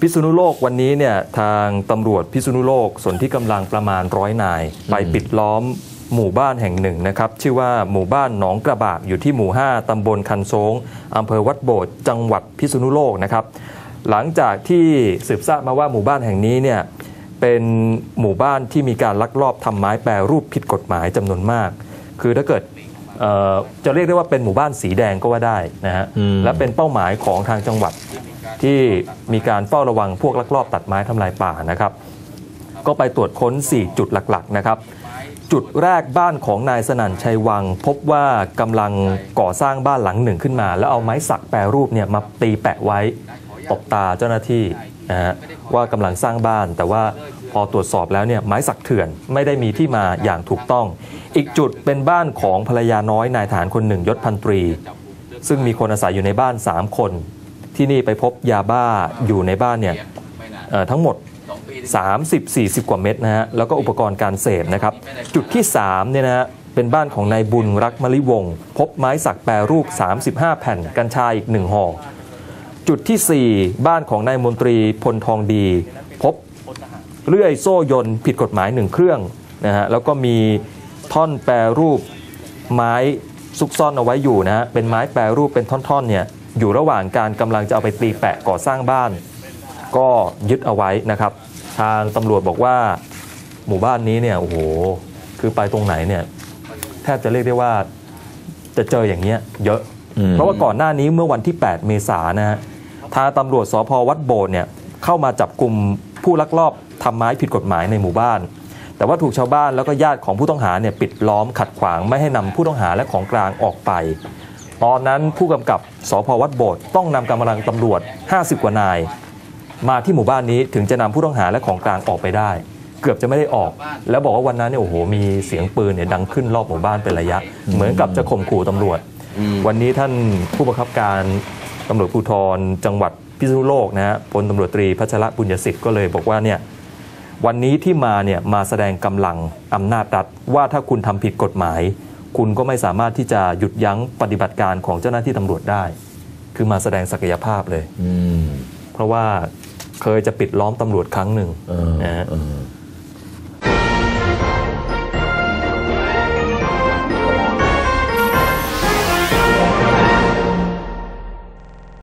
พิษณุโลกวันนี้เนี่ยทางตำรวจพิษณุโลกส่วนที่กำลังประมาณร้อยนาย ไปปิดล้อมหมู่บ้านแห่งหนึ่งนะครับ ชื่อว่าหมู่บ้านหนองกระบากอยู่ที่หมู่ 5 ตำบลคันโซงอำเภอวัดโบดจังหวัดพิษณุโลกนะครับ หลังจากที่สืบทราบมาว่าหมู่บ้านแห่งนี้เนี่ยเป็นหมู่บ้านที่มีการลักลอบทำไม้แปรรูปผิดกฎหมายจำนวนมาก คือถ้าเกิดเอ่อจะเรียกได้ว่าเป็นหมู่บ้านสีแดงก็ว่าได้นะฮะอืมและเป็นเป้าหมายของทางจังหวัด ที่มีการเฝ้าระวังพวกลักลอบตัดไม้ทำลายป่านะครับ ก็ไปตรวจค้น 4 จุดหลักๆนะครับ จุดแรกบ้านของนายสนั่นชัยวัง พบว่ากำลังก่อสร้างบ้านหลังหนึ่งขึ้นมา แล้วเอาไม้สักแปรรูปเนี่ยมาตีแปะไว้ตบตาเจ้าหน้าที่นะฮะว่ากำลังสร้างบ้าน แต่ว่าพอตรวจสอบแล้วเนี่ยไม้สักเถื่อนไม่ได้มีที่มาอย่างถูกต้อง อีกจุดเป็นบ้านของภรรยาน้อยนายฐานคนหนึ่งยศพันตรี ซึ่งมีคนอาศัยอยู่ในบ้าน 3 คน ที่นี่ไปพบยาบ้าอยู่ในบ้านเนี่ยเอ่อทั้งหมด 30-40 กว่าเม็ดนะฮะแล้วก็อุปกรณ์การเสพนะครับ จุดที่3เนี่ยนะฮะเป็นบ้านของนายบุญรักมะลิวงศ์พบไม้สักแปรรูป 35 แผ่นกัญชาอีก1ห่อจุดทีสี่ 4 บ้านของนายมนตรีพลทองดี พบเลื่อยโซ่ยนต์ผิดกฎหมายหนึ่งเครื่องนะฮะแล้วก็มีท่อนแปรรูปไม้ซุกซ่อนเอาไว้อยู่นะฮะเป็นไม้แปรรูปเป็นท่อนๆเนี่ย อยู่ระหว่างการกำลังจะเอาไปตีแปะก่อสร้างบ้าน ก็ยึดเอาไว้นะครับ ทางตำรวจบอกว่าหมู่บ้านนี้เนี่ยโอ้โหคือไปตรงไหนเนี่ยแทบจะเรียกได้ว่าจะเจออย่างเงี้ยเยอะอืมเพราะว่าก่อนหน้านี้เมื่อวันที่ 8 เมษายนนะฮะทางตำรวจสพวัดโบสถ์เนี่ยเข้ามาจับกลุ่มผู้ลักลอบทำไม้ผิดกฎหมายในหมู่บ้าน แต่ว่าถูกชาวบ้านแล้วก็ญาติของผู้ต้องหาเนี่ยปิดล้อมขัดขวางไม่ให้นำผู้ต้องหาและของกลางออกไป ตอนนั้นผู้กำกับสพวัดโบสถ์ต้องนำกำลังตำรวจ 50 กว่านาย มาที่หมู่บ้านนี้ถึงจะนำผู้ต้องหาและของกลางออกไปได้ เกือบจะไม่ได้ออก แล้วบอกว่าวันนั้นเนี่ยโอ้โหมีเสียงปืนเนี่ยดังขึ้นรอบหมู่บ้านเป็นระยะ เหมือนกับจะข่มขู่ตำรวจ วันนี้ท่านผู้บังคับการตำรวจภูธรจังหวัดพิษณุโลกนะฮะพลตำรวจตรีพัชระบุญยสิทธิ์ก็เลยบอกว่าเนี่ยวันนี้ที่มาเนี่ยมาแสดงกำลังอำนาจรัฐว่าถ้าคุณทำผิดกฎหมาย คุณก็ไม่สามารถที่จะหยุดยั้งปฏิบัติการของเจ้าหน้าที่ตำรวจได้ คือมาแสดงศักยภาพเลยอืมเพราะว่าเคยจะปิดล้อมตำรวจครั้งหนึ่งเออนะฮะเออ